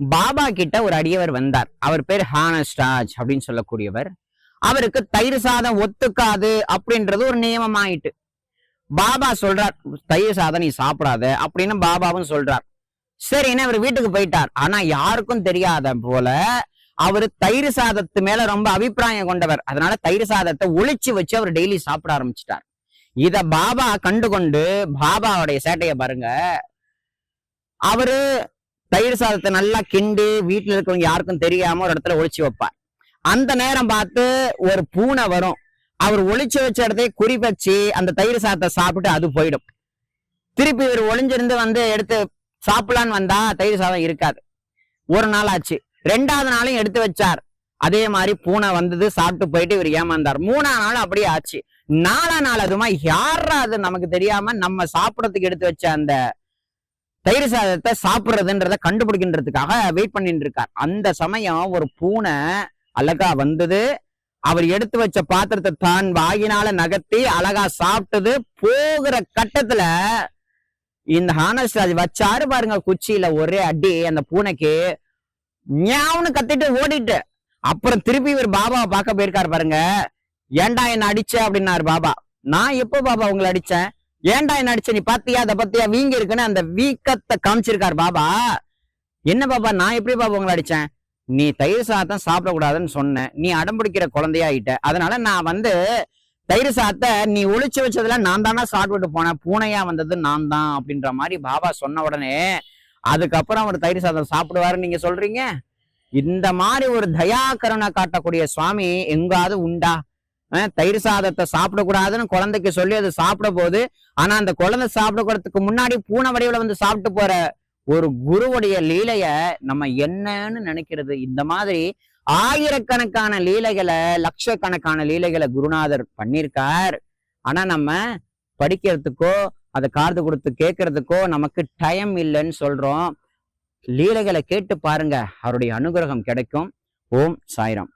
பாபா கிட்ட ஒரு அடியவர் வந்தார். அவர் பேர் ஹானஸ்டாஜ் அப்படின்னு சொல்லக்கூடியவர். அவருக்கு தயிர் சாதம் ஒத்துக்காது அப்படின்றது ஒரு நியமம் ஆயிட்டு பாபா சொல்றார் தயிர் சாதம் நீ சாப்பிடாத அப்படின்னு பாபாவும் சொல்றார். சரின்னு அவர் வீட்டுக்கு போயிட்டார். ஆனா யாருக்கும் தெரியாத போல அவரு தயிர் சாதத்து மேல ரொம்ப அபிப்பிராயம் கொண்டவர். அதனால தயிர் சாதத்தை ஒழிச்சு வச்சு அவர் டெய்லி சாப்பிட ஆரம்பிச்சிட்டார். இத பாபா கண்டு கொண்டு பாபாவுடைய சேட்டைய பாருங்க. அவரு தயிர் சாதத்தை நல்லா கிண்டு வீட்டுல இருக்கிறவங்க யாருக்கும் தெரியாம ஒரு இடத்துல ஒழிச்சு வைப்பார். அந்த நேரம் பார்த்து ஒரு பூனை வரும். அவர் ஒளிச்சு வச்ச இடத்தையே குறிப்பச்சு அந்த தயிர் சாதத்தை சாப்பிட்டு அது போயிடும். திருப்பி இவர் ஒளிஞ்சிருந்து வந்து எடுத்து சாப்பிடலான்னு வந்தா தயிர் சாதம் இருக்காது. ஒரு நாள் ஆச்சு. ரெண்டாவது நாளும் எடுத்து வச்சார். அதே மாதிரி பூனை வந்தது சாப்பிட்டு போயிட்டு இவர் ஏமாந்தார். மூணாம் நாள் அப்படியே ஆச்சு. நாலா நாள் அதுமா யாரா அது நமக்கு தெரியாம நம்ம சாப்பிடறதுக்கு எடுத்து வச்ச அந்த தயிர் சாதத்தை சாப்பிடுறதுன்றத கண்டுபிடிக்கின்றதுக்காக வெயிட் பண்ணிட்டு இருக்கார் அந்த சமயம் ஒரு பூனை அழகா வந்தது. அவர் எடுத்து வச்ச பாத்திரத்தை தான் வாயினால நகர்த்தி அழகா சாப்பிட்டது. போகிற கட்டத்துல இந்த ஹானஸ்ராஜ் வச்சாரு பாருங்க குச்சியில ஒரே அடி அந்த பூனைக்கு. ஞாவுன்னு கத்திட்டு ஓடிட்டு. அப்புறம் திருப்பி இவர் பாபாவை பார்க்க போயிருக்காரு பாருங்க. ஏன்டா என்ன அடிச்ச? அப்படின்னாரு பாபா. நான் எப்போ பாபா உங்களை அடிச்சேன்? ஏன்டா என்ன அடிச்ச? நீ பாத்தியா? அதை பத்தியா? வீங்க இருக்குன்னு அந்த வீக்கத்தை காமிச்சிருக்காரு பாபா. என்ன பாபா? நான் எப்படி பாபா உங்களை அடிச்சேன்? நீ தயிர் சாதம் சாப்பிடக்கூடாதுன்னு சொன்ன. நீ அடம்பிடிக்கிற குழந்தையாயிட்ட. அதனால நான் வந்து தயிர் சாதத்தை நீ ஒழிச்சு வச்சதுல நான் தானே சாப்பிட்டுட்டு போனேன். பூனையா வந்தது நான் தான் அப்படின்ற மாதிரி பாபா சொன்ன உடனே அதுக்கப்புறம் அவர் தயிர் சாதம் சாப்பிடுவாருன்னு நீங்க சொல்றீங்க? இந்த மாதிரி ஒரு தயா கருணை காட்டக்கூடிய சுவாமி எங்காவது உண்டா? தயிர் சாதத்தை சாப்பிடக்கூடாதுன்னு குழந்தைக்கு சொல்லி அது சாப்பிட போகுது ஆனா அந்த குழந்தை சாப்பிடக்கூடத்துக்கு முன்னாடி பூனை வடிவில் வந்து சாப்பிட்டு போற ஒரு குருவுடைய லீலைய நம்ம என்னன்னு நினைக்கிறது? இந்த மாதிரி ஆயிரக்கணக்கான லீலைகளை லட்சக்கணக்கான லீலைகளை குருநாதர் பண்ணியிருக்கார். ஆனா நம்ம படிக்கிறதுக்கோ அதை காது கொடுத்து கேட்கறதுக்கோ நமக்கு டைம் இல்லைன்னு சொல்றோம். லீலைகளை கேட்டு பாருங்க. அவருடைய அனுகிரகம் கிடைக்கும். ஓம் சாய்ராம்.